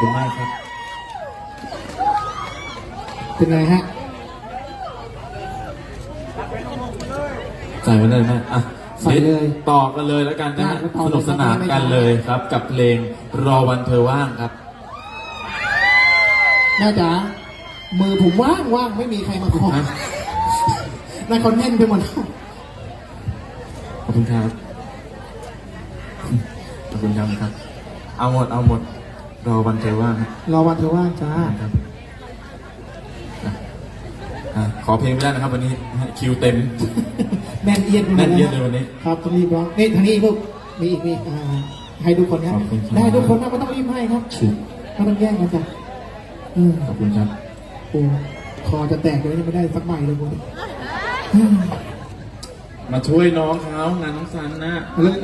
คุณมากครับ เป็นไงฮะใส่ไปเลยแม่อะใส่เลย ต่อกันเลยแล้วกันนะฮะได้ต่อสเลยนุกสนานกันเลยครับ กับเพลงรอวันเธอว่างครับแม่จ๋ามือผมว่างว่างไม่มีใครมาขอฮะนายคนแน่นไปหมดขอบคุณครับ ขอบคุณครับครับเอาหมด เอาหมด รอวันเธอว่างครับรอวันเธอว่างจ้าครับอะอะขอเพลงไม่ได้นะครับวันนี้คิวเต็มแน่นเอียดไปหมดแน่นเอียดะเลยวันนี้ ครับต้องรีบร้องนี่ทางนี้ลูกมีอีกมีอ่าให้ทุกคนครับขอบคุณครับ ได้ทุกคนนะไม่ต้องรีบให้ครับชิบไม่ต้องแย่งกันจ้ะอืมขอบคุณครับ โอ้คอจะแตกเลยยังไม่ได้สักใบเลยกูมาช่วยน้องเขางานน้องซันนะ แล้ว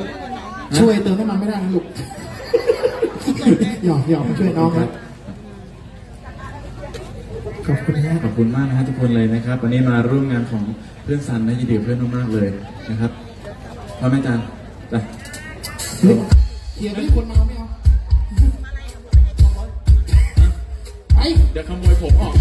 ช่วยเติมน้ำมันไม่ได้นะลูก หยอกหยอกมาช่วยน้องครับ ขอบคุณครับขอบคุณมากนะฮะทุกคนเลยนะครับ วันนี้มาร่วมงานของเพื่อนซันนะยินดีกับเพื่อนมากๆเลยนะครับพ่อแม่จันจ้ะเฮ้ยเคลียร์ไม่คนเมาไม่เอาไปเดี๋ยวขโมยผมออก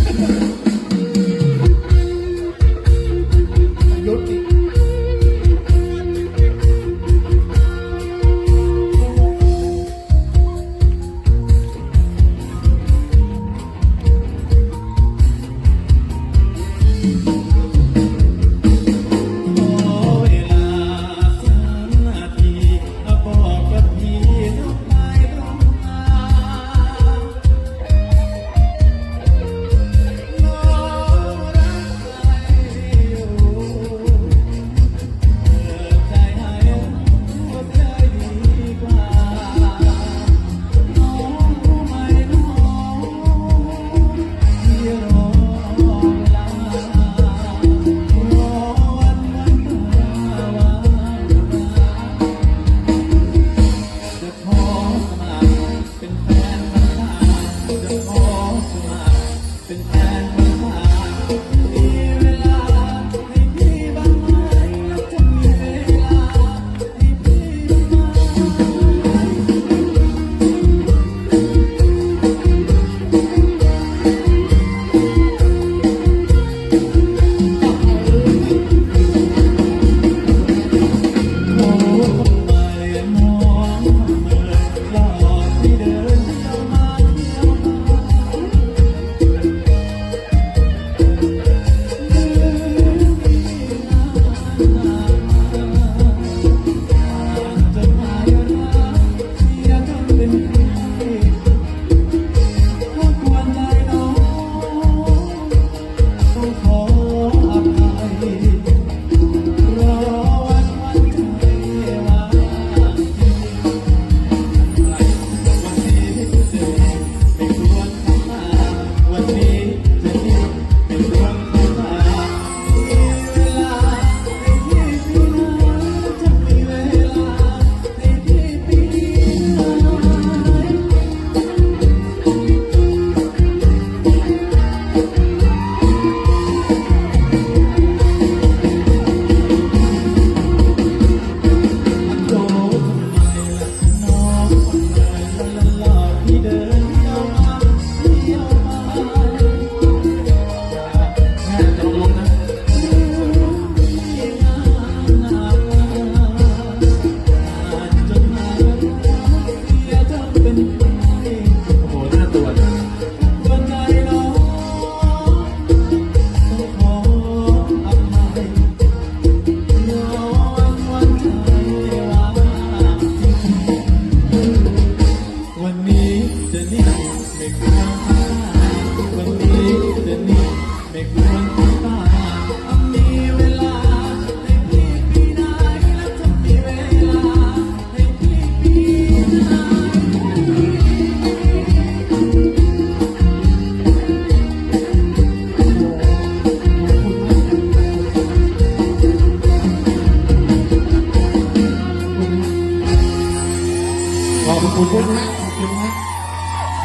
อบคุณด้วยนะขอบคุณนะ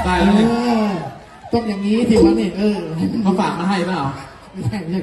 ได้เอแล้วนี่อต้องอย่างนี้สิวะเนี่ยเออเขาฝากมาให้เปล่า ไม่ใช่ไม่ใช่